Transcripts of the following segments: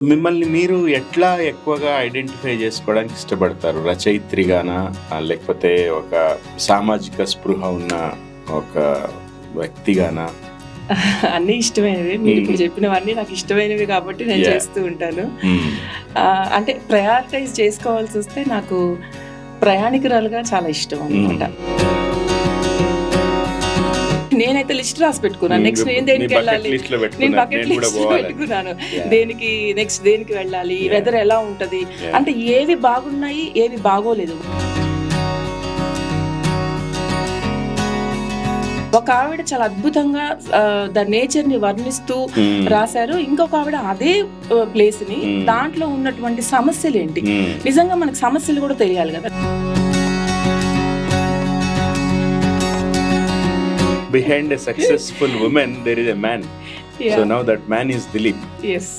మిమ్మల్ని మీరు ఎట్లా ఎక్కువగా ఐడెంటిఫై చేసుకోవడానికి ఇష్టపడతారు? రచయిత్రిగానా? లేకపోతే ఒక సామాజిక స్పృహ ఉన్న ఒక వ్యక్తిగానా? అన్నీ ఇష్టమైనవి. మీరు ఇప్పుడు. చెప్పినవన్నీ నాకు ఇష్టమైనవి కాబట్టి నేను. చేస్తూ ఉంటాను. అంటే ప్రయారిటైజ్ చేసుకోవాల్సి వస్తే నాకు ప్రయాణికురాలుగా చాలా ఇష్టం అనమాట నేనైతే లిస్ట్ రాసి పెట్టుకున్నాను నెక్స్ట్ నేను దేనికి వెళ్ళాలి నేను బకెట్ లిస్ట్. పెట్టుకున్నాను. దేనికి నెక్స్ట్ దేనికి వెళ్ళాలి. వెదర్ ఎలా ఉంటది. అంటే ఏవి బాగున్నాయి ఏవి బాగోలేదు ఒక ఆవిడ చాలా అద్భుతంగా దాని నేచర్ని వర్ణిస్తూ మ్మ్. రాశారు ఇంకొక ఆవిడ అదే ప్లేస్ని మ్మ్. దాంట్లో ఉన్నటువంటి సమస్యలు ఏంటి మ్మ్. నిజంగా మనకు సమస్యలు కూడా తెలియాలి కదా behind a successful woman there is a man. So now that man is Dilip. Yes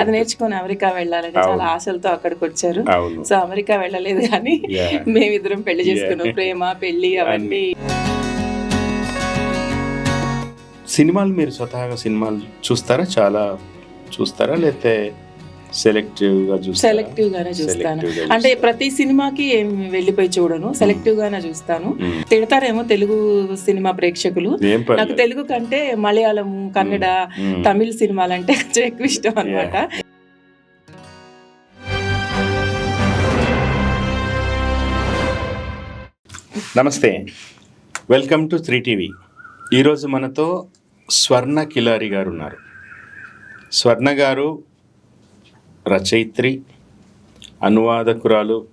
అది నేర్చుకొని అమెరికా వెళ్ళాలని. చాలా ఆశలతో అక్కడికి వచ్చారు. సో అమెరికా వెళ్ళలేదు కానీ. మేమిద్దరం పెళ్ళి చేసుకున్నాం. ప్రేమ పెళ్ళి అవన్నీ. సినిమాలు మీరు స్వతహాగా సినిమాలు చూస్తారా? చాలా చూస్తారా? లేకపోతే సెలెక్టివ్గా చూస్తారా? సెలెక్టివ్ గానే చూస్తాను అంటే? ప్రతి సినిమాకి వెళ్ళిపోయి చూడను. సెలెక్టివ్ గానే చూస్తాను. తిడతారేమో తెలుగు సినిమా ప్రేక్షకులు. నాకు తెలుగు కంటే మలయాళం కన్నడ. తమిళ సినిమాలు అంటే కొంచెం ఎక్కువ ఇష్టం అనమాట నమస్తే. Welcome to three TV. ఈరోజు మనతో స్వర్ణ కిలారి గారు ఉన్నారు. స్వర్ణ గారు రచయిత్రి అనువాదకురాలు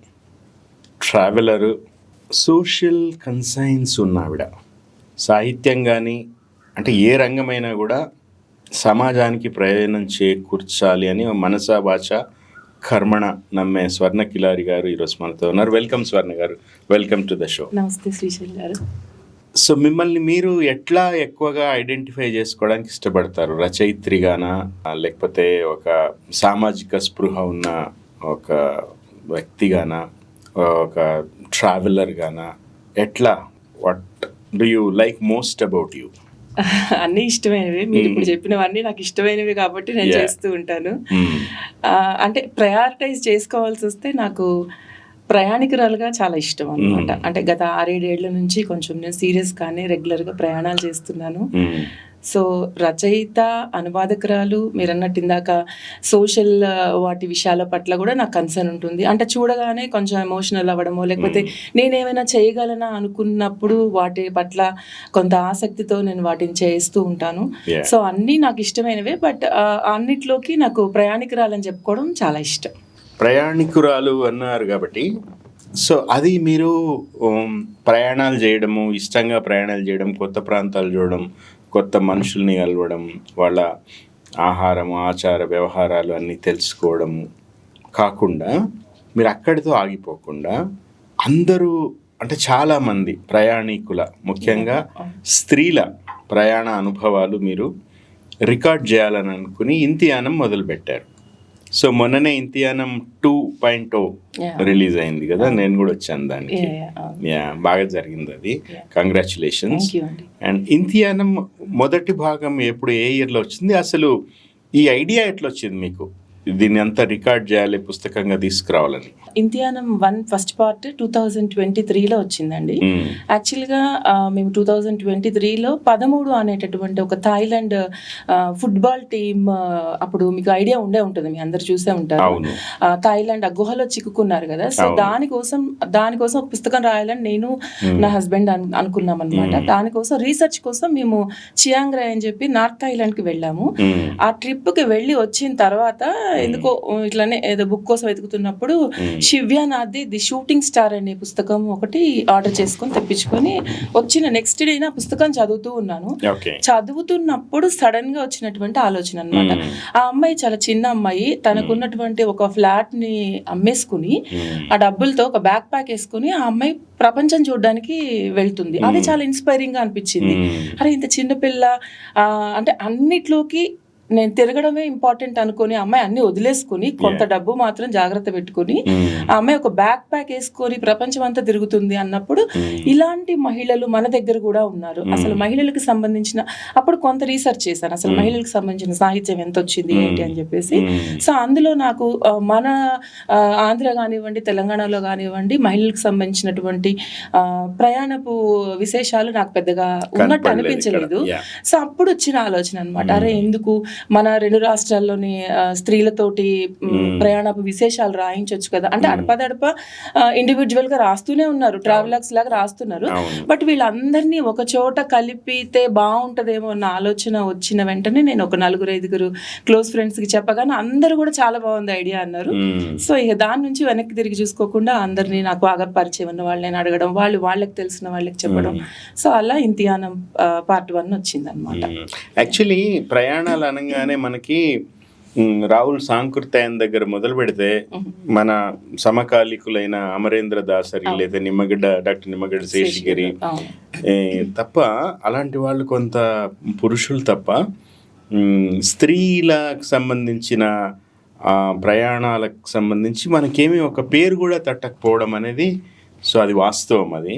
ట్రావెలరు సోషల్ కన్సైన్స్ ఉన్న ఆవిడ సాహిత్యం కానీ అంటే ఏ రంగమైనా కూడా సమాజానికి ప్రయోజనం చేకూర్చాలి అని మనసా భాష కర్మణ నమ్మే స్వర్ణ కిలారి గారు ఈరోజు మనతో ఉన్నారు. వెల్కమ్ స్వర్ణ గారు. Welcome to the show. నమస్తే శ్రీశైల్ గారు. సో మిమ్మల్ని మీరు ఎట్లా ఎక్కువగా ఐడెంటిఫై చేసుకోవడానికి ఇష్టపడతారు? రచయిత్రిగానా? లేకపోతే ఒక సామాజిక స్పృహ ఉన్న ఒక వ్యక్తిగానా? ఒక ట్రావెలర్ గానా ఎట్లా? What do you like most about you అన్నీ ఇష్టమైనవి. మీరు ఇప్పుడు మ్మ్. చెప్పినవన్నీ నాకు ఇష్టమైనవి కాబట్టి నేను. చేస్తూ ఉంటాను. ఆ, అంటే ప్రయారిటైజ్ చేసుకోవాల్సి వస్తే నాకు ప్రయాణికురాలుగా చాలా ఇష్టం అనమాట. అంటే గత ఆరేడేళ్ళ నుంచి కొంచెం నేను సీరియస్ గానే రెగ్యులర్గా ప్రయాణాలు చేస్తున్నాను. సో రచయిత అనువాదకురాలు మీరు అన్నట్టు ఇందాక సోషల్ వాటి విషయాల పట్ల కూడా నాకు కన్సర్న్ ఉంటుంది. అంటే చూడగానే కొంచెం ఎమోషనల్ అవ్వడమో లేకపోతే నేనేమైనా చేయగలనా అనుకున్నప్పుడు వాటి పట్ల కొంత ఆసక్తితో నేను వాటిని చేస్తూ ఉంటాను. సో అన్నీ నాకు ఇష్టమైనవే బట్ అన్నిట్లోకి నాకు ప్రయాణికురాలని చెప్పుకోవడం చాలా ఇష్టం. ప్రయాణికురాలు అన్నారు కాబట్టి సో అది మీరు ప్రయాణాలు చేయడము ఇష్టంగా ప్రయాణాలు చేయడం కొత్త ప్రాంతాలు చూడడం కొత్త మనుషుల్ని కలవడం వాళ్ళ ఆహారం ఆచార వ్యవహారాలు అన్నీ తెలుసుకోవడము కాకుండా మీరు అక్కడితో ఆగిపోకుండా అందరూ అంటే చాలామంది ప్రయాణికుల ముఖ్యంగా స్త్రీల ప్రయాణ అనుభవాలు మీరు రికార్డ్ చేయాలని అనుకుని ఇంతియానం మొదలుపెట్టారు. సో మొన్ననే Inthiyanam two point O. Release అయింది కదా నేను కూడా వచ్చాను దానికి. బాగా జరిగింది అది. Congratulations and. ఇంతియానం మొదటి భాగం ఎప్పుడు ఏ ఇయర్లో వచ్చింది? అసలు ఈ ఐడియా ఎట్లా వచ్చింది మీకు? దీన్ని అంతా రికార్డ్ చేయాలి పుస్తకంగా తీసుకురావాలని. Inthiyanam one first part two thousand twenty త్రీలో వచ్చిందండి. యాక్చువల్గా మేము టూ థౌజండ్ ట్వంటీ త్రీలో పదమూడు అనేటటువంటి ఒక థాయిలాండ్ ఫుట్బాల్ టీమ్ అప్పుడు మీకు ఐడియా ఉండే ఉంటుంది మీ అందరు చూసే ఉంటారు థాయిలాండ్ ఆ గుహలో చిక్కుకున్నారు కదా సో. దానికోసం దానికోసం ఒక పుస్తకం రాయాలని నేను. నా హస్బెండ్ అను- అనుకున్నాం అనమాట. దానికోసం రీసెర్చ్ కోసం మేము చియాంగ్ రాయ్ అని చెప్పి నార్త్ థాయిలాండ్కి వెళ్ళాము. ఆ ట్రిప్కి వెళ్ళి వచ్చిన తర్వాత ఎందుకో ఇట్లానే ఏదో బుక్ కోసం వెతుకుతున్నప్పుడు మ్మ్. శివ్యానాథ్ది ది షూటింగ్ స్టార్ అనే పుస్తకం ఒకటి ఆర్డర్ చేసుకొని తెప్పించుకొని వచ్చిన నెక్స్ట్ డే నా పుస్తకం చదువుతూ ఉన్నాను చదువుతున్నప్పుడు సడన్గా వచ్చినటువంటి ఆలోచన అన్నమాట మ్మ్. ఆ అమ్మాయి చాలా చిన్న అమ్మాయి తనకున్నటువంటి ఒక ఫ్లాట్ని అమ్మేసుకుని మ్మ్. ఆ డబ్బులతో ఒక బ్యాక్ ప్యాక్ వేసుకుని ఆ అమ్మాయి ప్రపంచం చూడడానికి వెళ్తుంది అది. చాలా ఇన్స్పైరింగ్గా అనిపించింది. అరే ఇంత చిన్న పిల్ల ఆ, అంటే అన్నిట్లోకి నేను తిరగడమే ఇంపార్టెంట్ అనుకొని అమ్మాయి అన్ని వదిలేసుకుని కొంత డబ్బు మాత్రం జాగ్రత్త పెట్టుకుని ఆ అమ్మాయి ఒక బ్యాక్ ప్యాక్ వేసుకొని ప్రపంచం అంతా తిరుగుతుంది అన్నప్పుడు ఇలాంటి మహిళలు మన దగ్గర కూడా ఉన్నారు. అసలు మహిళలకు సంబంధించిన అప్పుడు కొంత రీసెర్చ్ చేశాను. అసలు మహిళలకు సంబంధించిన సాహిత్యం ఎంత వచ్చింది ఏంటి అని చెప్పేసి. సో అందులో నాకు మన ఆంధ్ర కానివ్వండి తెలంగాణలో కానివ్వండి మహిళలకు సంబంధించినటువంటి ప్రయాణపు విశేషాలు నాకు పెద్దగా ఉన్నట్టు అనిపించలేదు. సో అప్పుడు వచ్చిన ఆలోచన అనమాట అరే ఎందుకు? మన రెండు రాష్ట్రాల్లోని స్త్రీలతోటి ప్రయాణపు విశేషాలు రాయించవచ్చు కదా. అంటే అడపదడప ఇండివిజువల్గా రాస్తూనే ఉన్నారు. ట్రావెలర్స్ లాగా రాస్తున్నారు. బట్ వీళ్ళందరినీ ఒక చోట కలిపితే బాగుంటదేమో అన్న ఆలోచన వచ్చిన వెంటనే నేను ఒక నలుగురు ఐదుగురు క్లోజ్ ఫ్రెండ్స్కి చెప్పగానే అందరూ కూడా చాలా బాగుంది ఐడియా అన్నారు. సో ఇక దాని నుంచి వెనక్కి తిరిగి చూసుకోకుండా అందరినీ నాకు బాగా పరిచయం ఉన్న వాళ్ళని అడగడం వాళ్ళు వాళ్ళకి తెలిసిన వాళ్ళకి చెప్పడం. సో అలా ఇంతియానం పార్ట్ వన్ వచ్చింది అనమాట యాక్చువల్లీ ప్రయాణాలు అనగానే మనకి రాహుల్ సాంకృత్యాయన్ దగ్గర మొదలు పెడితే మన సమకాలీకులైన అమరేంద్ర దాసరి లేదా నిమ్మగడ్డ డాక్టర్ నిమ్మగడ్డ శేషగిరి తప్ప అలాంటి వాళ్ళు కొంత పురుషులు తప్ప స్త్రీలకు సంబంధించిన ప్రయాణాలకు సంబంధించి మనకేమీ ఒక పేరు కూడా తట్టకపోవడం అనేది సో అది వాస్తవం అది.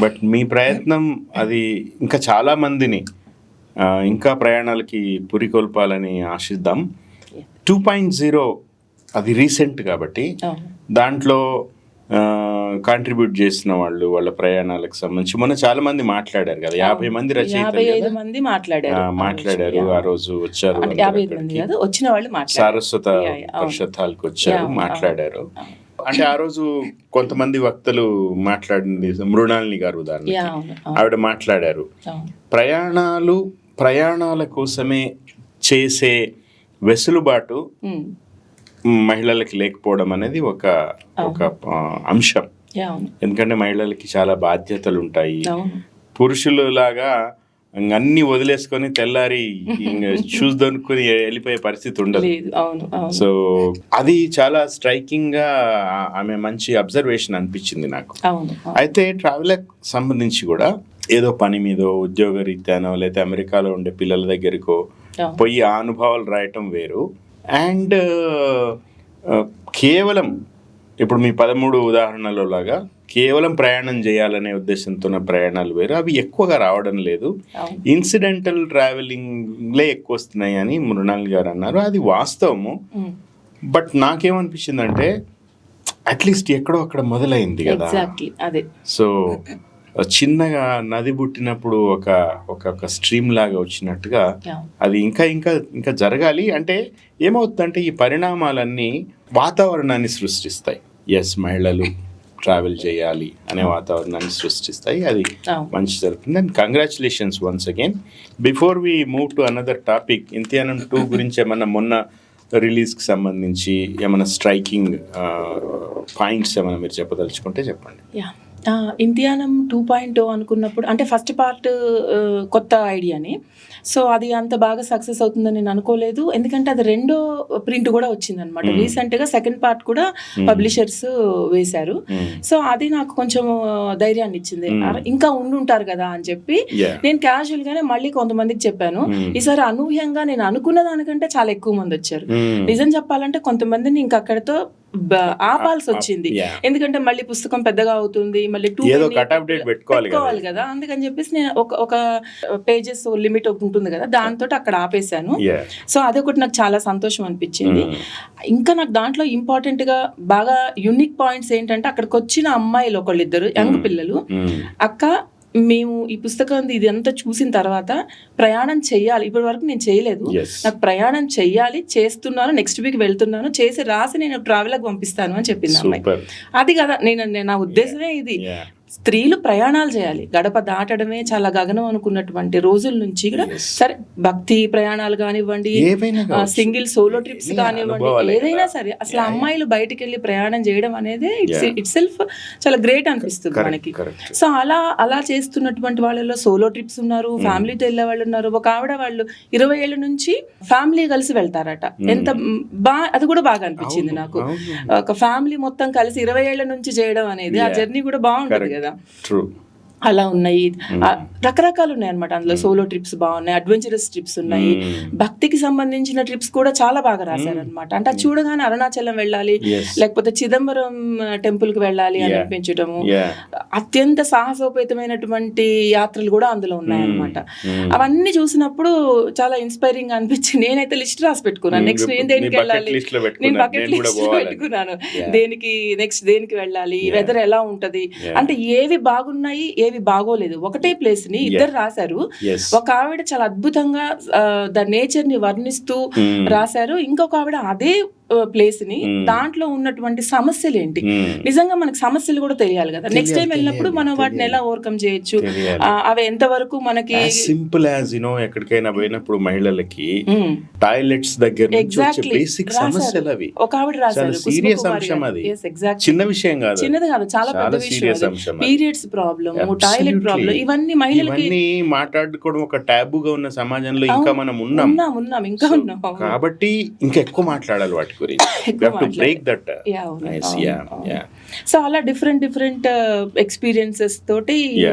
బట్ మీ ప్రయత్నం అది ఇంకా చాలా మందిని ఇంకా ప్రయాణాలకి పురికొల్పాలని ఆశిద్దాం. టూ పాయింట్ జీరో అది రీసెంట్ కాబట్టి దాంట్లో కాంట్రిబ్యూట్ చేసిన వాళ్ళు వాళ్ళ ప్రయాణాలకు సంబంధించి మొన్న చాలా మంది మాట్లాడారు కదా యాభై మంది రచయితలు మాట్లాడారు. ఆ, మాట్లాడారు ఆ రోజు వచ్చారు వచ్చిన వాళ్ళు సారస్వత. పరిషత్ హాల్కి వచ్చారు మాట్లాడారు. అంటే ఆ రోజు కొంతమంది వక్తలు మాట్లాడింది మృణాలిని గారు అవును, ఆవిడ మాట్లాడారు. ప్రయాణాలు ప్రయాణాల కోసమే చేసే వెసులుబాటు ఉమ్, మహిళలకి లేకపోవడం అనేది ఒక ఒక అంశం. ఎందుకంటే మహిళలకి చాలా బాధ్యతలు ఉంటాయి. పురుషులు లాగా అన్ని వదిలేసుకొని తెల్లారి షూస్ దొరుకుని వెళ్ళిపోయే పరిస్థితి ఉండదు. సో అది చాలా స్ట్రైకింగ్గా ఆమె మంచి అబ్జర్వేషన్ అనిపించింది నాకు. అయితే ట్రావెల్ సంబంధించి కూడా ఏదో పని మీదో ఉద్యోగ రీత్యానో లేదా అమెరికాలో ఉండే పిల్లల దగ్గరకో. పోయి ఆ అనుభవాలు రాయటం వేరు. అండ్ కేవలం ఇప్పుడు మీ పదమూడు ఉదాహరణలో లాగా కేవలం ప్రయాణం చేయాలనే ఉద్దేశంతో ప్రయాణాలు వేరు. అవి ఎక్కువగా రావడం లేదు. ఇన్సిడెంటల్ ట్రావెలింగ్లే ఎక్కువ వస్తున్నాయి అని మృణాల్ గారు అన్నారు. అది వాస్తవము. బట్ నాకేమనిపించిందంటే అట్లీస్ట్ ఎక్కడో అక్కడ మొదలైంది కదా. సో చిన్నగా నది పుట్టినప్పుడు ఒక ఒక ఒక స్ట్రీమ్ లాగా వచ్చినట్టుగా అది ఇంకా ఇంకా ఇంకా జరగాలి. అంటే ఏమవుతుందంటే ఈ పరిణామాలన్నీ వాతావరణాన్ని సృష్టిస్తాయి. ఎస్ మహిళలు ట్రావెల్ చేయాలి అనే వాతావరణాన్ని సృష్టిస్తాయి. అది మంచి జరుగుతుంది. And congratulations once again before we move to another topic Inthiyanam two గురించి ఏమన్నా మొన్న రిలీజ్కి సంబంధించి ఏమైనా స్ట్రైకింగ్ పాయింట్స్ ఏమైనా మీరు చెప్పదలుచుకుంటే చెప్పండి. ఇంతియానం టూ పాయింట్ అనుకున్నప్పుడు అంటే ఫస్ట్ పార్ట్ కొత్త ఐడియాని సో అది అంత బాగా సక్సెస్ అవుతుందని నేను అనుకోలేదు. ఎందుకంటే అది రెండో ప్రింట్ కూడా వచ్చింది అనమాట రీసెంట్గా సెకండ్ పార్ట్ కూడా పబ్లిషర్స్ వేశారు. సో అది నాకు కొంచెం ధైర్యాన్ని ఇచ్చింది. అరే, ఇంకా ఉండుంటారు కదా అని చెప్పి నేను క్యాజువల్ గానే మళ్ళీ కొంతమందికి చెప్పాను. ఈసారి అనూహ్యంగా నేను అనుకున్న దానికంటే చాలా ఎక్కువ మంది వచ్చారు. నిజం చెప్పాలంటే కొంతమందిని ఇంక అక్కడతో ఆపాల్సి వచ్చింది. ఎందుకంటే మళ్ళీ పుస్తకం పెద్దగా అవుతుంది మళ్ళీ టూ పెట్టుకోవాలి కదా. అందుకని చెప్పేసి నేను ఒక ఒక పేజెస్ లిమిట్ ఒకటి ఉంటుంది కదా దాంతో అక్కడ ఆపేశాను. సో అదొకటి నాకు చాలా సంతోషం అనిపించింది. ఇంకా నాకు దాంట్లో ఇంపార్టెంట్గా బాగా యునిక్ పాయింట్స్ ఏంటంటే అక్కడికి వచ్చిన అమ్మాయిలు ఒకళ్ళిద్దరు యంగ్ పిల్లలు. అక్క మేము ఈ పుస్తకం ఇది అంతా చూసిన తర్వాత ప్రయాణం చెయ్యాలి. ఇప్పటి వరకు నేను చేయలేదు. నాకు ప్రయాణం చెయ్యాలి చేస్తున్నాను నెక్స్ట్ వీక్ వెళ్తున్నాను చేసి రాసి నేను ట్రావెల్కి పంపిస్తాను అని చెప్పింది అమ్మాయి. అది కదా నేను నా ఉద్దేశమే ఇది. స్త్రీలు ప్రయాణాలు చేయాలి. గడప దాటడమే చాలా గగనం అనుకున్నటువంటి రోజుల నుంచి కూడా సరే భక్తి ప్రయాణాలు కానివ్వండి. సింగిల్ సోలో ట్రిప్స్ కానివ్వండి ఏదైనా. సరే అసలు అమ్మాయిలు బయటికి వెళ్ళి ప్రయాణం చేయడం అనేది ఇట్స్ ఇట్ సెల్ఫ్ చాలా గ్రేట్ అనిపిస్తుంది మనకి. సో అలా అలా చేస్తున్నటువంటి వాళ్ళలో సోలో ట్రిప్స్ ఉన్నారు ఫ్యామిలీతో వెళ్ళే వాళ్ళు ఉన్నారు ఒక ఆవిడ వాళ్ళు ఇరవై ఏళ్ళ నుంచి ఫ్యామిలీ కలిసి వెళ్తారట. ఎంత బా అది కూడా బాగా అనిపించింది నాకు. ఒక ఫ్యామిలీ మొత్తం కలిసి ఇరవై ఏళ్ళ నుంచి చేయడం అనేది ఆ జర్నీ కూడా బాగుంటుంది కదా ట్రూ అలా ఉన్నాయి రకరకాలు ఉన్నాయి అనమాట అందులో సోలో ట్రిప్స్ బాగున్నాయి అడ్వెంచరస్ ట్రిప్స్ ఉన్నాయి భక్తికి సంబంధించిన ట్రిప్స్ కూడా చాలా బాగా రాశారు అనమాట అంటే అది చూడగానే అరుణాచలం వెళ్ళాలి. లేకపోతే చిదంబరం టెంపుల్కి వెళ్ళాలి అని. అనిపించటము. అత్యంత సాహసోపేతమైనటువంటి యాత్రలు కూడా అందులో ఉన్నాయన్నమాట. అవన్నీ చూసినప్పుడు చాలా ఇన్స్పైరింగ్ అనిపించి నేనైతే లిస్ట్ రాసి పెట్టుకున్నాను. నెక్స్ట్ నేను దేనికి వెళ్ళాలి నేను. Bucket list. పెట్టుకున్నాను. దేనికి నెక్స్ట్ దేనికి వెళ్ళాలి. వెదర్ ఎలా ఉంటది. అంటే ఏవి బాగున్నాయి ఏవి బాగోలేదు ఒకటే ప్లేస్ని ఇద్దరు రాశారు. ఒక ఆవిడ చాలా అద్భుతంగా ద నేచర్ని వర్ణిస్తూ Mm. రాశారు ఇంకొక ఆవిడ అదే ప్లేస్ని. దాంట్లో ఉన్నటువంటి సమస్యలు ఏంటి. నిజంగా మనకు సమస్యలు కూడా తెలియాలి కదా నెక్స్ట్ టైం వెళ్ళినప్పుడు మనం వాటిని. ఎలా ఓవర్కమ్ చేయొచ్చు అవి ఎంతవరకు మనకి యాజ్ సింపుల్ యాజ్ యునో ఎక్కడికైనా పోయినప్పుడు మహిళలకి. టాయిలెట్స్ దగ్గర నుంచి. బేసిక్. సమస్యలు అవి ఒక ఆవిడ రాశారు సీరియస్ అంశం అది చిన్న విషయం కాదు చిన్నది కాదు చాలా పెద్ద విషయం. Periods problem Absolutely. Toilet problem ఇవన్నీ మహిళలకి మాట్లాడుకోవడం ఒక టాబుగా ఉన్న సమాజంలో ఇంకా మనం ఉన్నాం ఉన్నాం ఉన్నాం ఇంకా ఉన్నాం. కాబట్టి ఇంకా ఎక్కువ మాట్లాడాలి వాటి గురించి. Break that. సో అలా డిఫరెంట్ డిఫరెంట్ ఎక్స్పీరియన్సెస్ తోటి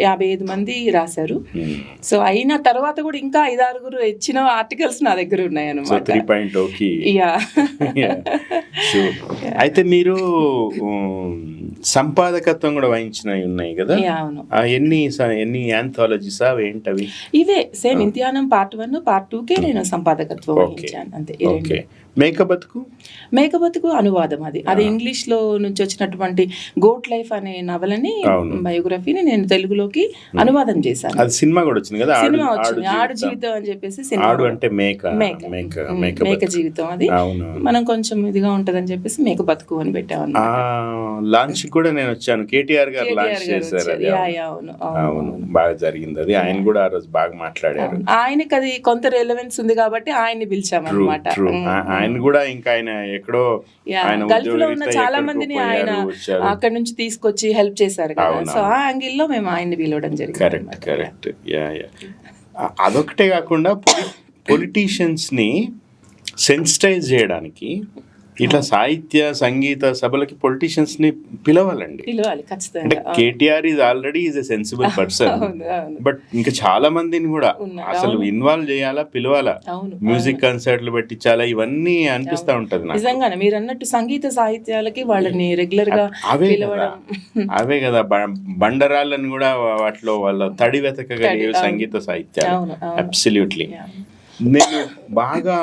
యాభై ఐదు మంది రాశారు. Hmm. సో అయిన తర్వాత కూడా ఇంకా ఐదారుగురు ఇచ్చిన ఆర్టికల్స్ నా దగ్గర ఉన్నాయి అనమాట అయితే మీరు um, సంపాదకత్వం కూడా వహించినవి ఉన్నాయి కదా? ఎన్ని ఎన్ని యాంథాలజీస్ అవి ఏంటవి? ఇవే same Inthiyanam part one part two కే నేను సంపాదకత్వం. వహించాను. అంతే మేకబతుకు మేకబతుకు అనువాదం అది. అది ఇంగ్లీష్లో నుంచి వచ్చినటువంటి గోట్ లైఫ్ అనే నవలని. బయోగ్రఫీని నేను తెలుగులోకి అనువాదం చేశాను. అది సినిమా కూడా వచ్చింది కదా? సినిమా వచ్చింది. ఆడు జీవితం. అని చెప్పేసి సినిమా అంటే మేక. మేక. మేక. జీవితం అది. మనం కొంచెం ఇదిగా ఉంటదని చెప్పేసి మేక బతుకు అని ఆ లాంచ్ కూడా నేను వచ్చాను. కేటీఆర్ గారు లాంచ్ చేశారు అవును. బాగా జరిగింది అది. ఆయన కూడా ఆ రోజు బాగా మాట్లాడారు. ఆయనకి అది కొంత రెలవెన్స్ ఉంది కాబట్టి ఆయన్ని పిలిచామన్నమాట. ఉమ్, ఆయన కూడా ఇంకా ఆయన ఎక్కడో గల్ఫ్లో ఉన్న చాలా మందిని ఆయన. అక్కడ నుంచి తీసుకొచ్చి హెల్ప్ చేశారు కదా సో. ఆ యాంగిల్లో మేము ఆయన్ని పిలవడం జరిగింది కరెక్ట్ యా యా అదొకటే కాకుండా పొలిటీషియన్స్ని సెన్సిటైజ్ చేయడానికి ఇట్లా సాహిత్య సంగీత సభలకి పొలిటీషియన్స్ని పిలవాలండి. పిలవాలి ఖచ్చితంగా. KTR is already is a sensible person. But ఇంకా చాలా మందిని కూడా అసలు. ఇన్వాల్వ్ చేయాలా పిలవాలా? మ్యూజిక్ కన్సర్ట్లు పెట్టించాలా? ఇవన్నీ అనిపిస్తా ఉంటది నాకు. నిజంగానే మీరు అన్నట్టు సంగీత సాహిత్యాలకి వాళ్ళని రెగ్యులర్గా అవే కదా. అవే కదా. బండరాళ్ళని కూడా వాటిలో వాళ్ళ తడి వెతకగలిగే. సంగీత సాహిత్యాలు. అబ్సల్యూట్లీ. నేను బాగా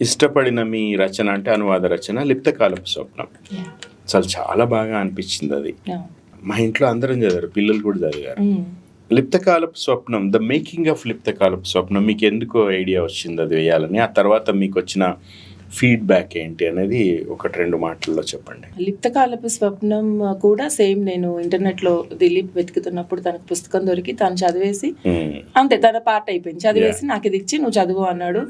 ఇష్టపడిన మీ రచన అంటే అనువాద రచన లిప్తకాలపు స్వప్నం. అసలు చాలా బాగా అనిపించింది అది. మా ఇంట్లో అందరం చదివారు పిల్లలు కూడా చదివారు Mm. లిప్తకాలపు స్వప్నం ద మేకింగ్ ఆఫ్ లిప్తకాలపు స్వప్నం మీకు ఎందుకు ఐడియా వచ్చింది అది వేయాలని ఆ తర్వాత మీకు వచ్చిన ఫీడ్బ్యాక్ ఏంటి అనేది ఒకటి రెండు మాటల్లో చెప్పండి లిప్తకాలపు స్వప్నం కూడా సేమ్ నేను ఇంటర్నెట్లో దిలీప్ వెతుకుతున్నప్పుడు తనకు పుస్తకం దొరికి తను చదివేసి మ్మ్. అంతే తన పార్ట్ అయిపోయింది చదివేసి నాకు ఇది ఇచ్చి నువ్వు చదువు అన్నాడు.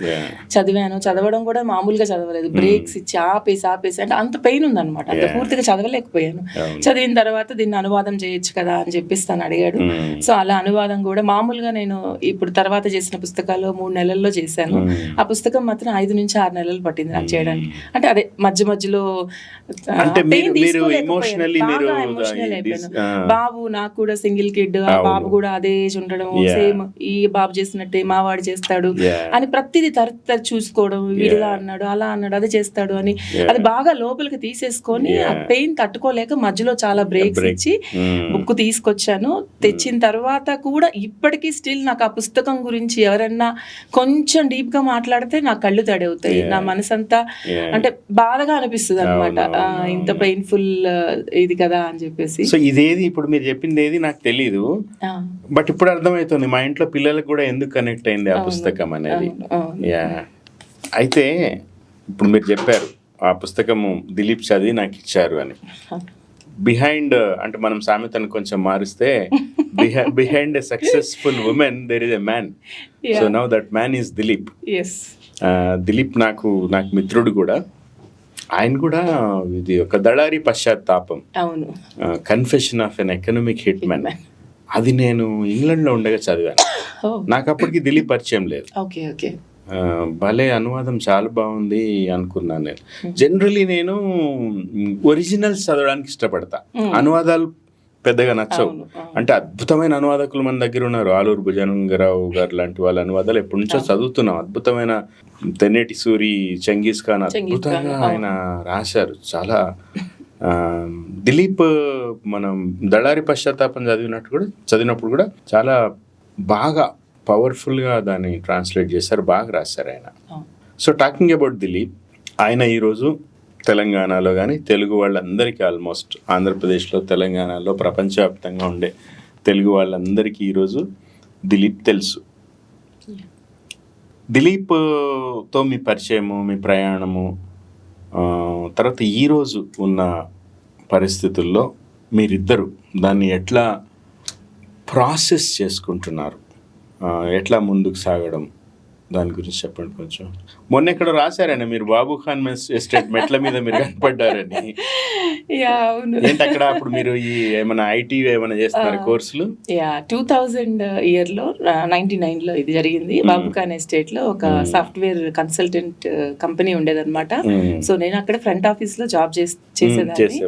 చదివాను చదవడం కూడా మామూలుగా చదవలేదు బ్రేక్స్ ఇచ్చి ఆపేసి ఆపేసి అంటే అంత పెయిన్ ఉందన్నమాట అంత. పూర్తిగా చదవలేకపోయాను. చదివిన తర్వాత దీన్ని అనువాదం చేయొచ్చు కదా అని చెప్పేసి తను అడిగాడు మ్మ్. సో అలా అనువాదం కూడా మామూలుగా నేను ఇప్పుడు తర్వాత చేసిన పుస్తకాలు మూడు నెలల్లో చేశాను. ఆ పుస్తకం మాత్రం ఐదు నుంచి ఆరు నెలలు పట్టింది చేయడానికి అంటే అదే మధ్య మధ్యలో. బాబు నాకు కూడా సింగిల్ కిడ్. బాబు కూడా అదే ఉండడం. సేమ్ ఈ బాబు చేసినట్టే మా వాడు చేస్తాడు. అని ప్రతిదీ తరతర చూసుకోవడం వీడిలా అన్నాడు అలా అన్నాడు అది చేస్తాడు అని. అది బాగా లోపలికి తీసేసుకొని ఆ. పెయిన్ తట్టుకోలేక మధ్యలో చాలా బ్రేక్స్. ఇచ్చి మ్మ్. బుక్ తీసుకొచ్చాను తెచ్చిన తర్వాత కూడా ఇప్పటికీ స్టిల్ నాకు ఆ పుస్తకం గురించి ఎవరన్నా కొంచెం డీప్గా మాట్లాడితే నా కళ్ళు తడవుతాయి. నా మనసంతా Yeah. అంటే బాధగా అనిపిస్తుంది అనమాట ఇంత. పెయిన్ఫుల్ ఇది కదా అని చెప్పేసి. సో ఇదేది ఇప్పుడు మీరు చెప్పింది ఏది నాకు తెలీదు. బట్ ఇప్పుడు అర్థమవుతుంది. మా ఇంట్లో పిల్లలకు కూడా ఎందుకు కనెక్ట్ అయింది ఆ పుస్తకం అనేది. యా అయితే ఇప్పుడు మీరు చెప్పారు ఆ పుస్తకము దిలీప్ చదివి నాకు ఇచ్చారు అని. బిహైండ్ అంటే మనం సామెతను కొంచెం మారిస్తే behind a successful women there is a man so. Now that man is Dilip yes Dilip నాకు నాకు మిత్రుడు కూడా. ఆయన కూడా ఇది ఒక దళారి పశ్చాత్తాపం. అవును. Confession of an economic hit man అది నేను ఇంగ్లాండ్లో ఉండగా చదివాను. నాకు అప్పటికి దిలీప్ పరిచయం లేదు. Okay okay. భలే అనువాదం చాలా బాగుంది అనుకున్నాను నేను. జనరలీ నేను ఒరిజినల్స్ చదవడానికి ఇష్టపడతా. అనువాదాలు పెద్దగా నచ్చవు. అంటే అద్భుతమైన అనువాదకులు మన దగ్గర ఉన్నారు. ఆలూరు భుజంగరావు గారు లాంటి వాళ్ళ అనువాదాలు ఎప్పటి నుంచో చదువుతున్నాం. అద్భుతమైన తెన్నేటి సూరి చెంగీస్ ఖాన్ అద్భుతంగా. ఆయన రాశారు. చాలా దిలీప్ మనం దళారి పశ్చాత్తాపం చదివినట్టు కూడా చదివినప్పుడు కూడా చాలా బాగా పవర్ఫుల్గా దాన్ని ట్రాన్స్లేట్ చేశారు. బాగా రాశారు ఆయన. సో టాకింగ్ అబౌట్ దిలీప్ ఆయన ఈరోజు తెలంగాణలో కానీ తెలుగు వాళ్ళందరికీ ఆల్మోస్ట్ ఆంధ్రప్రదేశ్లో తెలంగాణలో ప్రపంచవ్యాప్తంగా ఉండే తెలుగు వాళ్ళందరికీ ఈరోజు దిలీప్ తెలుసు. దిలీప్తో మీ పరిచయము మీ ప్రయాణము తర్వాత ఈరోజు ఉన్న పరిస్థితుల్లో మీరిద్దరు దాన్ని ఎట్లా ప్రాసెస్ చేసుకుంటున్నారు? ఎట్లా ముందుకు సాగడం? దాని గురించి చెప్పండి కొంచెం. మొన్న ఎక్కడ రాశారండి మీరు బాబు ఖాన్ మెస్ ఎస్టేట్ మెట్ల మీద మీరు కనపడ్డారని. ఏంటి అక్కడ? అప్పుడు మీరు ఈ ఏమైనా ఐటీ ఏమైనా చేస్తున్నారు కోర్సులు? యా టూ థౌజండ్ ఇయర్లో నైన్టీ నైన్లో ఇది జరిగింది. బాబు ఖాన్ ఎస్టేట్లో ఒక సాఫ్ట్వేర్ కన్సల్టెంట్ కంపెనీ ఉండేదన్నమాట. సో నేను అక్కడ ఫ్రంట్ ఆఫీస్లో జాబ్ చేసి చేసేదాన్ని.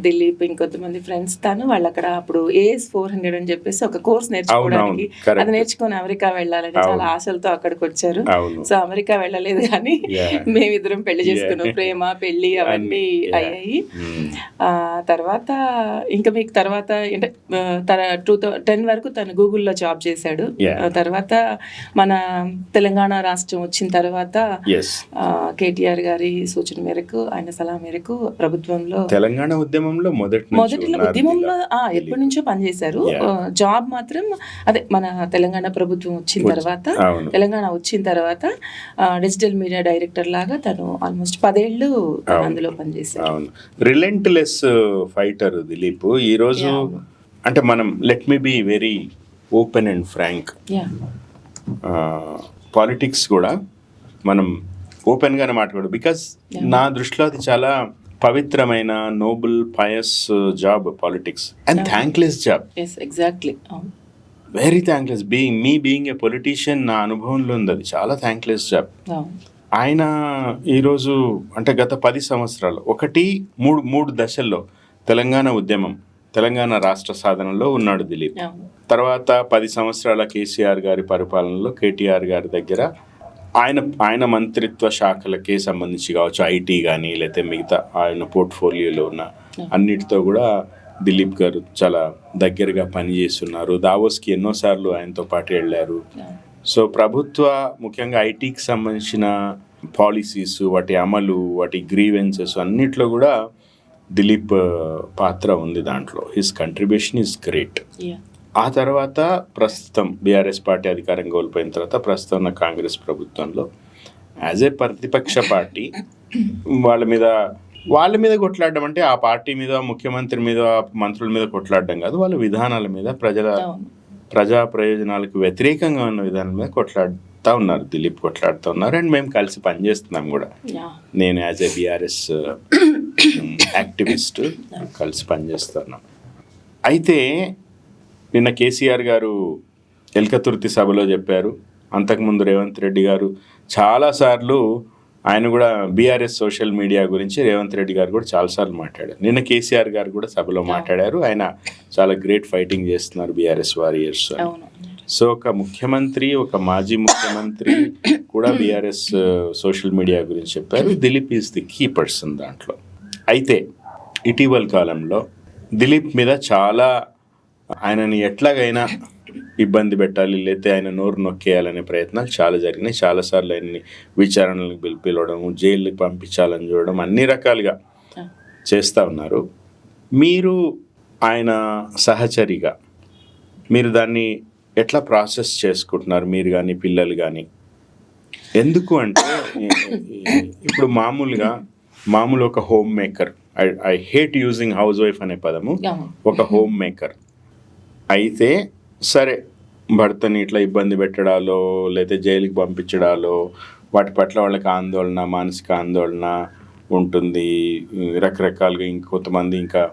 దిలీప్ ఇంకొంతమంది ఫ్రెండ్స్ తాను వాళ్ళు అక్కడ అప్పుడు ఏఎస్ ఫోర్ హండ్రెడ్ అని చెప్పేసి ఒక కోర్స్ నేర్చుకోవడానికి. అది నేర్చుకొని అమెరికా వెళ్ళాలని చాలా ఆశలతో అక్కడికి వచ్చారు. సో అమెరికా వెళ్ళలేదు కానీ. మేమిద్దరం పెళ్ళి చేసుకున్నాం. ప్రేమ పెళ్ళి అవన్నీ. అయ్యాయి. తర్వాత ఇంకా మీకు తర్వాత అంటే టూ టెన్ వరకు తను గూగుల్లో జాబ్ చేశాడు. తర్వాత మన తెలంగాణ రాష్ట్రం వచ్చిన తర్వాత కేటీఆర్ గారి సూచన మేరకు ఆయన సలహా మేరకు ప్రభుత్వంలో తెలంగాణ ఉద్యమంలో మొదటి మొదటిలో ఉద్యమంలో ఎప్పటి నుంచో పనిచేశారు. జాబ్ మాత్రం అదే మన తెలంగాణ ప్రభుత్వం వచ్చిన తర్వాత తెలంగాణ వచ్చిన తర్వాత డిజిటల్ మీడియా డైరెక్టర్ లాగా తను ఆల్మోస్ట్ పదేళ్ళు. అందులో పనిచేశారు. రిలెంట్లెస్ ఫైటర్ దిలీప్ ఈరోజు. అంటే మనం let me be very open and frank. Politics కూడా మనం ఓపెన్గానే మాట్లాడు బికాస్ నా దృష్టిలో అది చాలా పవిత్రమైన noble pious job politics. And thankless job. Exactly very thankless being me being a politician నా అనుభవంలో ఉంది. అది చాలా థ్యాంక్లెస్ జాబ్. అవును ఆయన ఈరోజు అంటే గత పది సంవత్సరాలు ఒకటి మూడు మూడు దశల్లో తెలంగాణ ఉద్యమం తెలంగాణ రాష్ట్ర సాధనలో ఉన్నాడు దిలీప్. తర్వాత పది సంవత్సరాల కేసీఆర్ గారి పరిపాలనలో కేటీఆర్ గారి దగ్గర ఆయన ఆయన మంత్రిత్వ శాఖలకే సంబంధించి కావచ్చు ఐటీ కానీ లేకపోతే మిగతా ఆయన పోర్ట్ఫోలియోలో ఉన్న అన్నిటితో కూడా దిలీప్ గారు చాలా దగ్గరగా పనిచేస్తున్నారు. దావోస్కి ఎన్నోసార్లు ఆయనతో పాటు వెళ్ళారు. సో ప్రభుత్వ ముఖ్యంగా ఐటీకి సంబంధించిన పాలసీస్ వాటి అమలు వాటి గ్రీవెన్సెస్ అన్నిట్లో కూడా దిలీప్ పాత్ర ఉంది దాంట్లో. హిస్ కంట్రిబ్యూషన్ ఇస్ గ్రేట్ ఆ తర్వాత ప్రస్తుతం బీఆర్ఎస్ పార్టీ అధికారం కోల్పోయిన తర్వాత ప్రస్తుతం ఉన్న కాంగ్రెస్ ప్రభుత్వంలో యాజ్ ఏ ప్రతిపక్ష పార్టీ వాళ్ళ మీద వాళ్ళ మీద కొట్లాడడం అంటే ఆ పార్టీ మీద ముఖ్యమంత్రి మీద మంత్రుల మీద కొట్లాడడం కాదు వాళ్ళ విధానాల మీద ప్రజల ప్రజా ప్రయోజనాలకు వ్యతిరేకంగా ఉన్న విధానం మీద కొట్లాడుతూ ఉన్నారు. దిలీప్ కొట్లాడుతూ ఉన్నారు అండ్ మేము కలిసి పనిచేస్తున్నాం కూడా. నేను యాజ్ ఏ బీఆర్ఎస్ యాక్టివిస్ట్ కలిసి పనిచేస్తున్నాం అయితే నిన్న కేసీఆర్ గారు ఎల్కతుర్తి సభలో చెప్పారు. అంతకుముందు రేవంత్ రెడ్డి గారు చాలాసార్లు ఆయన కూడా బీఆర్ఎస్ సోషల్ మీడియా గురించి రేవంత్ రెడ్డి గారు కూడా చాలాసార్లు మాట్లాడారు. నిన్న కేసీఆర్ గారు కూడా సభలో మాట్లాడారు. ఆయన చాలా గ్రేట్ ఫైటింగ్ చేస్తున్నారు బీఆర్ఎస్ వారియర్స్ సో ఒక ముఖ్యమంత్రి ఒక మాజీ ముఖ్యమంత్రి కూడా బీఆర్ఎస్ సోషల్ మీడియా గురించి చెప్పారు. Dilip is the key person దాంట్లో. అయితే ఇటీవల కాలంలో దిలీప్ మీద చాలా ఆయనని ఎట్లాగైనా ఇబ్బంది పెట్టాలి లేకపోతే ఆయన నోరు నొక్కేయాలనే ప్రయత్నాలు చాలా జరిగినాయి. చాలాసార్లు ఆయన్ని విచారణలకు పిలి పిలవడం జైలుకి పంపించాలని చూడడం అన్ని రకాలుగా చేస్తూ ఉన్నారు. మీరు ఆయన సహచరిగా మీరు దాన్ని ఎట్లా ప్రాసెస్ చేసుకుంటున్నారు? మీరు కానీ పిల్లలు కానీ ఎందుకు అంటే ఇప్పుడు మామూలుగా మామూలు ఒక homemaker I I hate using housewife అనే పదము ఒక హోమ్ మేకర్. అయితే సరే భర్తని ఇట్లా ఇబ్బంది పెట్టడాలో లేదా జైలుకి పంపించడాలో వాటి పట్ల వాళ్ళకి ఆందోళన మానసిక ఆందోళన ఉంటుంది. రకరకాలుగా ఇంకొంతమంది ఇంకా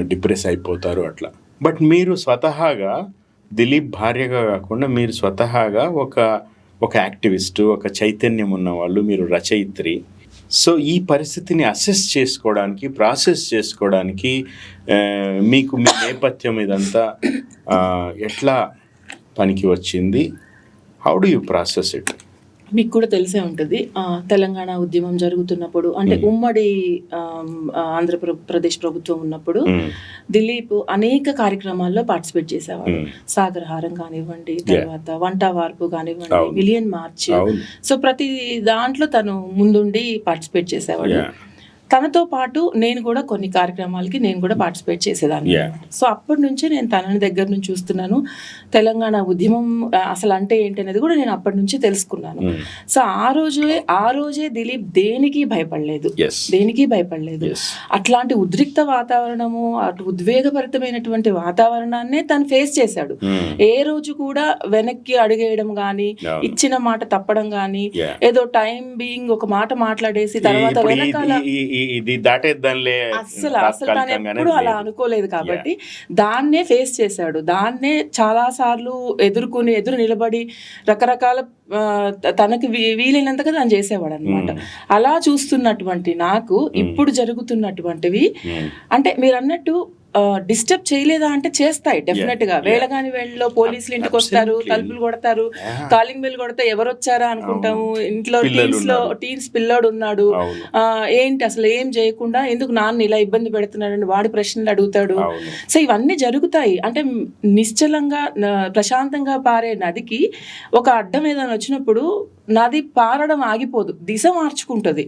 డిప్రెస్ అయిపోతారు అట్లా. బట్ మీరు స్వతహాగా దిలీప్ భార్యగా కాకుండా మీరు స్వతహాగా ఒక ఒక యాక్టివిస్ట్ ఒక చైతన్యం ఉన్నవాళ్ళు మీరు రచయిత్రి. సో ఈ పరిస్థితిని అసెస్ చేసుకోవడానికి ప్రాసెస్ చేసుకోవడానికి మీకు మీ నేపథ్యం ఇదంతా ఎట్లా పనికి వచ్చింది? How do you process it మీకు కూడా తెలిసే ఉంటుంది. ఆ, తెలంగాణ ఉద్యమం జరుగుతున్నప్పుడు అంటే ఉమ్మడి ఆంధ్రప్రదేశ్ ప్రభుత్వం ఉన్నప్పుడు దిలీప్ అనేక కార్యక్రమాల్లో పార్టిసిపేట్ చేసేవాడు. సాగరహారం కానివ్వండి తర్వాత వంట వార్పు కానివ్వండి. Million March. సో ప్రతి దాంట్లో తను ముందుండి పార్టిసిపేట్ చేసేవాడు. తనతో పాటు నేను కూడా కొన్ని కార్యక్రమాలకి నేను కూడా పార్టిసిపేట్ చేసేదాన్ని Yeah. సో అప్పటి నుంచి నేను తనని దగ్గర నుంచి చూస్తున్నాను. తెలంగాణ ఉద్యమం అసలు అంటే ఏంటి అనేది కూడా నేను అప్పటి నుంచి తెలుసుకున్నాను. సో ఆ రోజే ఆ రోజే దిలీప్ దేనికి భయపడలేదు. దేనికి భయపడలేదు. అట్లాంటి ఉద్రిక్త వాతావరణము అటు ఉద్వేగభరితమైనటువంటి వాతావరణాన్నే తను ఫేస్ చేశాడు. ఏ రోజు కూడా వెనక్కి అడిగేయడం గాని. ఇచ్చిన మాట తప్పడం గాని. ఏదో టైం బీయింగ్ ఒక మాట మాట్లాడేసి తర్వాత వెనకాల ఈ- ఇది దాటేద్దాంలే అస్సలు అసలు తను ఎప్పుడు అలా లేదు. అనుకోలేదు కాబట్టి దాన్నే ఫేస్ చేశాడు. దాన్నే చాలా సార్లు ఎదుర్కొని ఎదురు నిలబడి రకరకాల తనకి వీలైనంతగా తను చేసేవాడు అనమాట అలా చూస్తున్నటువంటి నాకు ఇప్పుడు జరుగుతున్నటువంటివి Hmm. అంటే మీరు అన్నట్టు డిస్టర్బ్ చేయలేదా అంటే చేస్తాయి డెఫినెట్గా. వేళగాని వేళలో పోలీసులు ఇంటికి వస్తారు. తలుపులు కొడతారు కాలింగ్ బెల్ కొడితే ఎవరు వచ్చారా అనుకుంటాము ఇంట్లో టీన్స్లో. టీన్స్ పిల్లోడు ఉన్నాడు. ఏంటి అసలు ఏం చేయకుండా ఎందుకు నాన్న ఇలా ఇబ్బంది పెడుతున్నాడని వాడి ప్రశ్నలు అడుగుతాడు. సో ఇవన్నీ జరుగుతాయి. అంటే నిశ్చలంగా ప్రశాంతంగా పారే నదికి ఒక అడ్డం ఏదైనా వచ్చినప్పుడు నది పారడం ఆగిపోదు. దిశ మార్చుకుంటది.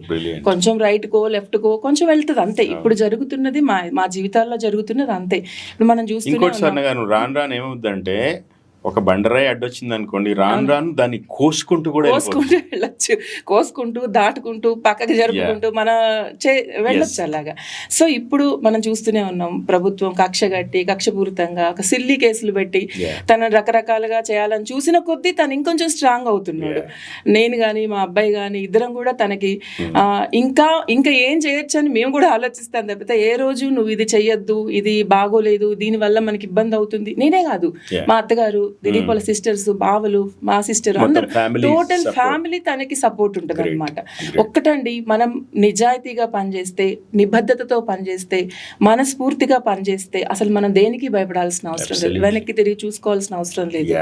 కొంచెం రైట్ కో లెఫ్ట్ కో కొంచెం వెళ్తుంది అంతే. ఇప్పుడు జరుగుతున్నది మా మా జీవితాల్లో జరుగుతున్నది అంతే ఇప్పుడు మనం చూస్తూనే ఇంకోటి ఉన్నాం. సార్ గారు రాను రాను ఏమవుద్దంటే ఒక బండరాయి అడ్డొచ్చింది అనుకోండి రాను రాను దాన్ని కోసుకుంటూ కూడా. కోసుకుంటూ వెళ్ళొచ్చు కోసుకుంటూ దాటుకుంటూ పక్కకి జరుపుకుంటూ మన చే వెళ్ళొచ్చు అలాగా సో ఇప్పుడు మనం చూస్తూనే ఉన్నాం ప్రభుత్వం కక్ష కట్టి కక్షపూరితంగా ఒక సిల్లీ కేసులు పెట్టి. తను రకరకాలుగా చేయాలని చూసిన కొద్దీ తను ఇంకొంచెం స్ట్రాంగ్ అవుతున్నాడు నేను కానీ మా అబ్బాయి కానీ ఇద్దరం కూడా తనకి Hmm. ఇంకా ఇంకా ఏం చేయొచ్చు అని మేము కూడా ఆలోచిస్తాం తప్పితే ఏ రోజు నువ్వు ఇది చెయ్యొద్దు ఇది బాగోలేదు దీని వల్ల మనకి ఇబ్బంది అవుతుంది నేనే కాదు. మా అత్తగారు దిలీప్ వాళ్ళ సిస్టర్స్ బావలు మా సిస్టర్ అందరూ టోటల్. ఫ్యామిలీ తనకి సపోర్ట్ ఉంటుంది. అనమాట. ఒక్కటండి మనం నిజాయితీగా పనిచేస్తే నిబద్ధతతో పనిచేస్తే మనస్ఫూర్తిగా పనిచేస్తే అసలు మనం దేనికి భయపడాల్సిన అవసరం లేదు. వెనక్కి తిరిగి చూసుకోవాల్సిన అవసరం లేదు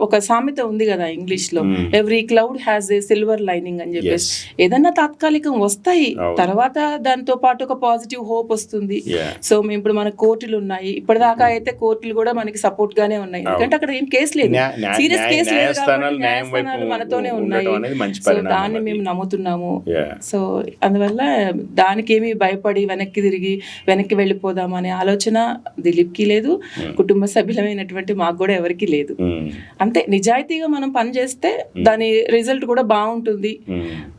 ఒక సామెత ఉంది కదా ఇంగ్లీష్లో Hmm. Every cloud has a silver lining అని చెప్పేసి ఏదన్నా తాత్కాలికం వస్తాయి. తర్వాత దాంతో పాటు ఒక పాజిటివ్ హోప్ వస్తుంది. సో మేము ఇప్పుడు మన కోర్టులు ఉన్నాయి ఇప్పటిదాకా అయితే కోర్టులు కూడా మనకి సపోర్ట్ గానే ఉన్నాయి ఎందుకంటే అక్కడ ఏం కేసు లేదు. సీరియస్ కేసు లేదు న్యాయస్థానాలు మనతోనే ఉన్నాయి. సో దాన్ని. మేము నమ్ముతున్నాము. సో అందువల్ల దానికి ఏమి భయపడి వెనక్కి తిరిగి వెనక్కి వెళ్ళిపోదాం అనే ఆలోచన దిలీప్కి లేదు. కుటుంబ సభ్యులమైనటువంటి మాకు కూడా ఎవరికి లేదు. Mm. అంతే. నిజాయితీగా మనం పని చేస్తే దాని రిజల్ట్ కూడా బాగుంటుంది.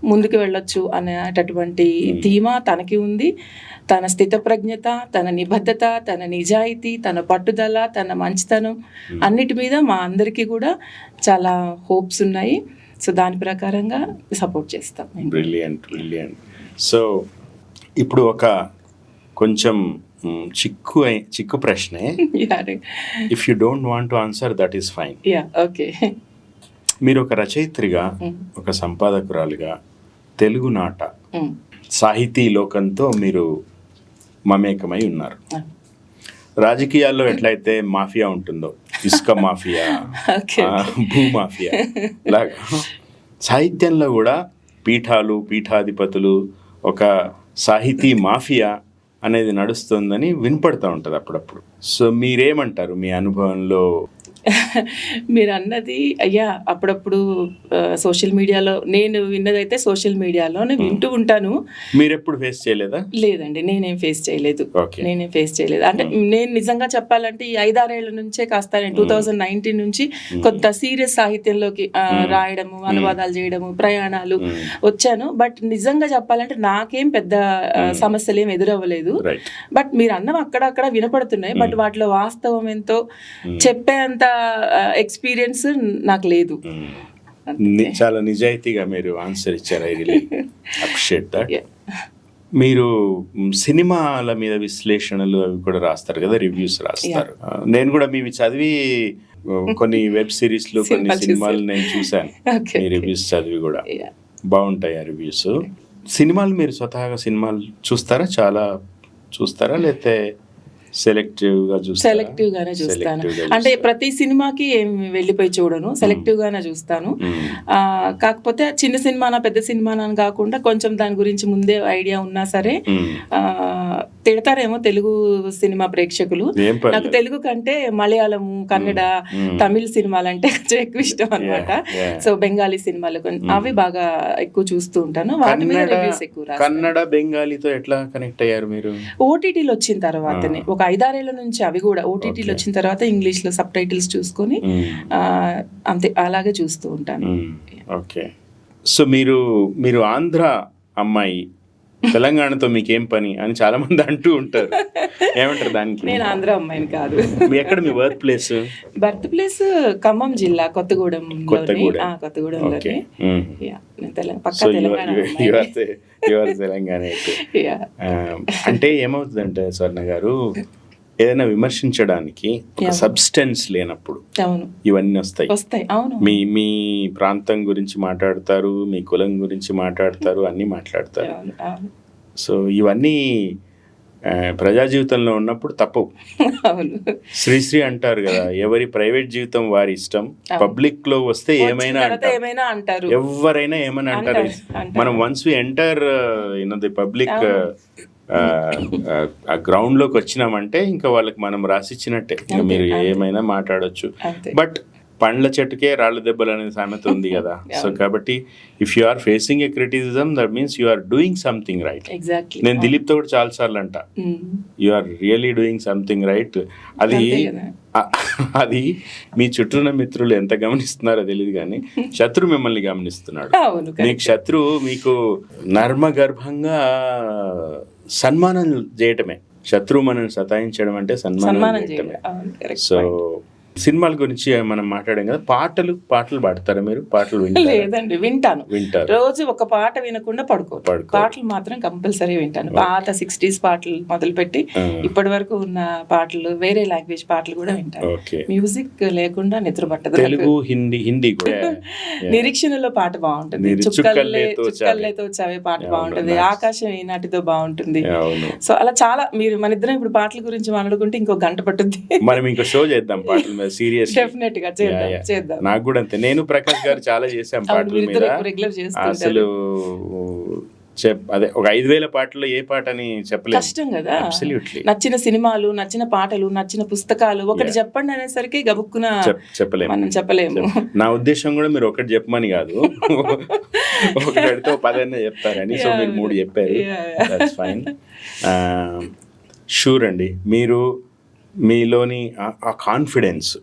ముందుకు వెళ్ళొచ్చు అనేటటువంటి ధీమా తనకి ఉంది. తన స్థితప్రజ్ఞత తన నిబద్ధత తన నిజాయితీ తన పట్టుదల తన మంచితనం అన్నిటి మీద మా అందరికీ కూడా చాలా హోప్స్ ఉన్నాయి. సో దాని ప్రకారంగా సపోర్ట్ చేస్తాం. బ్రిలియంట్ బ్రిలియంట్ సో ఇప్పుడు ఒక కొంచెం చిక్కు చిక్కు ప్రశ్నే. If you don't want to answer that is fine yeah okay మీరు ఒక రచయిత్రిగా ఒక సంపాదకురాలుగా తెలుగు నాట సాహితీ లోకంతో మీరు మమేకమై ఉన్నారు. రాజకీయాల్లో ఎట్లయితే మాఫియా ఉంటుందో ఇసుక మాఫియా భూ మాఫియా లాగా సాహిత్యంలో కూడా పీఠాలు పీఠాధిపతులు ఒక సాహితీ మాఫియా అనేది నడుస్తుందని వినపడుతూ ఉంటుంది అప్పుడప్పుడు. సో మీరేమంటారు మీ అనుభవంలో? మీరు అన్నది అయ్యా అప్పుడప్పుడు సోషల్ మీడియాలో నేను విన్నదైతే సోషల్ మీడియాలోనే వింటూ ఉంటాను. మీరెప్పుడు ఫేస్ చేయలేదా? లేదండి నేనేం ఫేస్ చేయలేదు. నేనేం ఫేస్ చేయలేదు. అంటే నేను నిజంగా చెప్పాలంటే ఈ ఐదారేళ్ళ నుంచే కాస్త నేను టూ థౌజండ్ నైన్టీన్ నుంచి కొంత సీరియస్ సాహిత్యంలోకి రాయడము అనువాదాలు చేయడము ప్రయాణాలు వచ్చాను. బట్ నిజంగా చెప్పాలంటే నాకేం పెద్ద సమస్యలు ఏం ఎదురవ్వలేదు బట్ మీరు అన్నవి అక్కడక్కడ వినపడుతున్నాయి. బట్ వాటిలో వాస్తవం ఎంతో చెప్పేంత ఎక్స్పీరియన్స్ నాకు లేదు. చాలా నిజాయితీగా మీరు ఆన్సర్ ఇచ్చారు ఐ రియలీ అప్రిషియేట్ దట్. మీరు సినిమాల మీద విశ్లేషణలు అవి కూడా రాస్తారు కదా రివ్యూస్ రాస్తారు. నేను కూడా మీవి చదివి కొన్ని వెబ్ సిరీస్లు కొన్ని సినిమాలు నేను చూశాను. మీ. రివ్యూస్ చదివి కూడా. బాగుంటాయి ఆ రివ్యూస్ సినిమాలు మీరు స్వతహాగా సినిమాలు చూస్తారా చాలా చూస్తారా లేకపోతే సెలెక్టివ్గా చూస్తారా? సెలెక్టివ్ గానే చూస్తాను. Selective గా అంటే? ప్రతి సినిమాకి వెళ్ళిపోయి చూడను. సెలెక్టివ్ గానే చూస్తాను. కాకపోతే చిన్న సినిమానా పెద్ద సినిమానా అని కాకుండా కొంచెం దాని గురించి ముందే ఐడియా ఉన్నా సరే తిడతారేమో తెలుగు సినిమా ప్రేక్షకులు. నాకు తెలుగు కంటే మలయాళము కన్నడ. తమిళ సినిమాలు అంటే కొంచెం ఎక్కువ ఇష్టం అనమాట. సో బెంగాలీ సినిమాలు అవి బాగా ఎక్కువ చూస్తూ ఉంటాను. వాటి మీద కన్నడ రివ్యూస్ ఎక్కువ కన్నడ బెంగాలీతో ఎట్లా కనెక్ట్ అయ్యారు మీరు? ఓటీటీలో వచ్చిన తర్వాతనే. ఒక ఐదారేళ్ళ నుంచి అవి కూడా ఓటీటీలో వచ్చిన తర్వాత ఇంగ్లీష్లో సబ్ టైటిల్స్ చూసుకొని అంతే అలాగే చూస్తూ ఉంటాను. ఓకే. సో మీరు మీరు ఆంధ్ర అమ్మాయి తెలంగాణతో మీకేం పని అని చాలా మంది అంటూ ఉంటారు. ఏమంటారు దానికి? నేను ఆంధ్ర అమ్మాయిని కాదు. మీ ఎక్కడ మీ work place? Birth place Khammam జిల్లా కొత్తగూడెం. కొత్తగూడెం. నేను తెలంగాణ అంటే ఏమవుతుందంటే స్వర్ణ గారు ఏదైనా విమర్శించడానికి ఒక. సబ్స్టెన్స్ లేనప్పుడు ఇవన్నీ వస్తాయి. వస్తాయి. అవును. మీ మీ ప్రాంతం గురించి మాట్లాడతారు మీ కులం గురించి మాట్లాడతారు అన్నీ మాట్లాడతారు. సో ఇవన్నీ ప్రజా జీవితంలో ఉన్నప్పుడు తప్పవు. శ్రీశ్రీ అంటారు కదా ఎవరి ప్రైవేట్ జీవితం వారి ఇష్టం పబ్లిక్లో వస్తే ఏమైనా అంటారు. ఏమైనా అంటారు. ఎవరైనా ఏమని అంటారు. మనం once we enter you know the public ఆ గ్రౌండ్లోకి వచ్చినామంటే ఇంకా వాళ్ళకి మనం రాసిచ్చినట్టే. ఇంకా మీరు ఏమైనా మాట్లాడొచ్చు. బట్ పండ్ల చెట్టుకే రాళ్ళ దెబ్బలు అనే సామెత ఉంది కదా. సో కాబట్టి if you are facing a criticism that means you are doing something right నేను దిలీప్తో కూడా చాలా సార్లు అంట you are really doing something right అది అది మీ చుట్టూ ఉన్న మిత్రులు ఎంత గమనిస్తున్నారో తెలియదు కానీ శత్రు మిమ్మల్ని గమనిస్తున్నాడు. మీకు శత్రువు మీకు నర్మ గర్భంగా సన్మానం చేయటమే. శత్రువు మనల్ని సతాయించడం అంటే సన్మానం చేయటమే. సో సినిమాల గురించి మనం మాట్లాడాం కదా పాటలు పాటలు పాడతారా మీరు? పాటలు లేదండి వింటాను. వింటారు. రోజు ఒక పాట వినకుండా పడుకోరు. పాటలు మాత్రం కంపల్సరీ వింటాను. పాత సిక్స్టీస్ పాటలు మొదలుపెట్టి. ఇప్పటి వరకు ఉన్న పాటలు వేరే లాంగ్వేజ్ పాటలు కూడా వింటాను. మ్యూజిక్ లేకుండా నిద్ర పట్టదు. తెలుగు హిందీ హిందీ కూడా. నిరీక్షణలో పాట బాగుంటుంది. చుక్కల్లే చుక్కల్లేతో చవే. పాట బాగుంటుంది. ఆకాశం ఈనాటితో బాగుంటుంది. సో అలా చాలా మీరు మన ఇద్దరం ఇప్పుడు పాటల గురించి మాట్లాడుకుంటే ఇంకో గంట పట్టుద్ది. మనం ఇంకో షో చేద్దాం పాటల సీరియస్ డెఫినెట్గా చేద్దాం చేద్దాం. నాకు కూడా అంతే. నేను ప్రకాష్ గారు చాలా చేశాం పాటల మీద. అసలు చెప్ అదే ఒక ఐదు వేల పాటల్లో ఏ పాట అని చెప్పలేదు కష్టం కదా. నచ్చిన సినిమాలు నచ్చిన పాటలు నచ్చిన పుస్తకాలు ఒకటి చెప్పండి అనేసరికి గబుక్కున చెప్పలేము మనం చెప్పలేము. నా ఉద్దేశం కూడా మీరు ఒకటి చెప్పమని కాదు. ఒకటి అడిగితే పదన్న చెప్తారని సో మీరు మూడు చెప్పారు. ఫైన్ షూర్ అండి. మీరు మీలోని ఆ- కాన్ఫిడెన్స్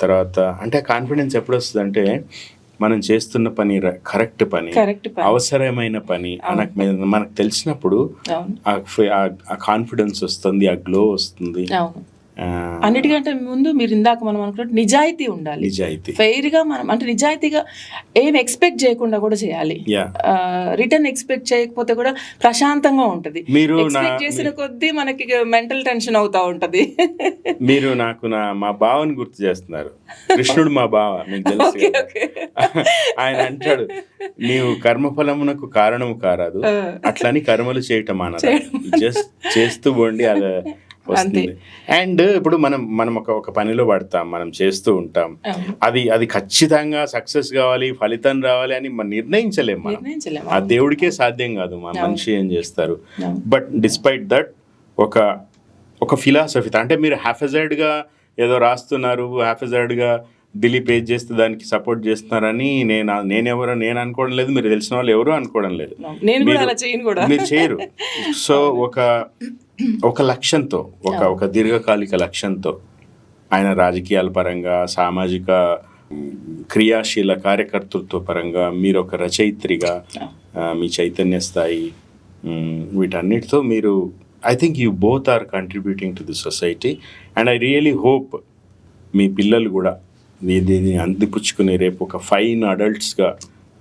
తర్వాత అంటే కాన్ఫిడెన్స్ ఎప్పుడు వస్తుంది అంటే మనం చేస్తున్న పని కరెక్ట్ పని అవసరమైన పని మనకు మనకు తెలిసినప్పుడు ఆ కాన్ఫిడెన్స్ వస్తుంది ఆ గ్లో వస్తుంది. అన్నిటికంటే ముందు మీరు ఇందాక మనం అనుకున్నట్టు నిజాయితీ ఉండాలి. నిజాయితీ. ఫెయిర్గా మనం అంటే నిజాయితీగా ఏం ఎక్స్పెక్ట్ చేయకుండా కూడా చేయాలి. యా రిటర్న్ ఎక్స్పెక్ట్ చేయకపోతే కూడా ప్రశాంతంగా ఉంటది. మీరు చేసిన కొద్దీ మనకి మెంటల్ టెన్షన్ అవుతా ఉంటది. మీరు నాకు నా మా బావని గుర్తు చేస్తున్నారు. కృష్ణుడు మా బావ మీకు తెలుసు ఆయన అంటాడు నీవు కర్మఫలమునకు కారణము కారాదు. అట్లని కర్మలు చేయటం మానదు జస్ట్ చేస్తూ పోండి అది అండ్ ఇప్పుడు మనం మనం ఒక ఒక పనిలో పడతాం మనం చేస్తూ ఉంటాం. అది అది ఖచ్చితంగా సక్సెస్ కావాలి ఫలితం రావాలి అని మనం నిర్ణయించలేం మనం. నిర్ణయించలేము ఆ దేవుడికే సాధ్యం కాదు మా మనిషి ఏం చేస్తారు. బట్ డిస్పైట్ దట్ ఒక ఒక ఫిలాసఫీ అంటే మీరు హ్యాఫెజర్డ్గా ఏదో రాస్తున్నారు హ్యాఫెజర్డ్గా దిలీప్ ఏజ్ చేస్తే దానికి సపోర్ట్ చేస్తున్నారని నేను నేనెవరో నేను అనుకోవడం లేదు మీరు తెలిసిన వాళ్ళు ఎవరు అనుకోవడం లేదు. నేను కూడా మీరు- అలా చేయను కూడా. మీరు చేయరు. సో ఒక ఒక లక్ష్యంతో ఒక ఒక దీర్ఘకాలిక లక్ష్యంతో ఆయన రాజకీయాల పరంగా సామాజిక క్రియాశీల కార్యకర్తృత్వ పరంగా మీరు ఒక రచయిత్రిగా మీ చైతన్య స్థాయి వీటన్నిటితో మీరు I think you both are contributing to the society and I really hope మీ పిల్లలు కూడా దీన్ని అందిపుచ్చుకుని రేపు ఒక ఫైన్ అడల్ట్స్గా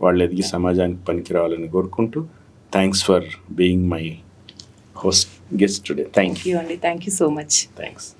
వాళ్ళు ఎదిగి సమాజానికి పనికి రావాలని కోరుకుంటూ thanks for being my host guest today. Thank you. Thank you only. Thank you so much. Thanks.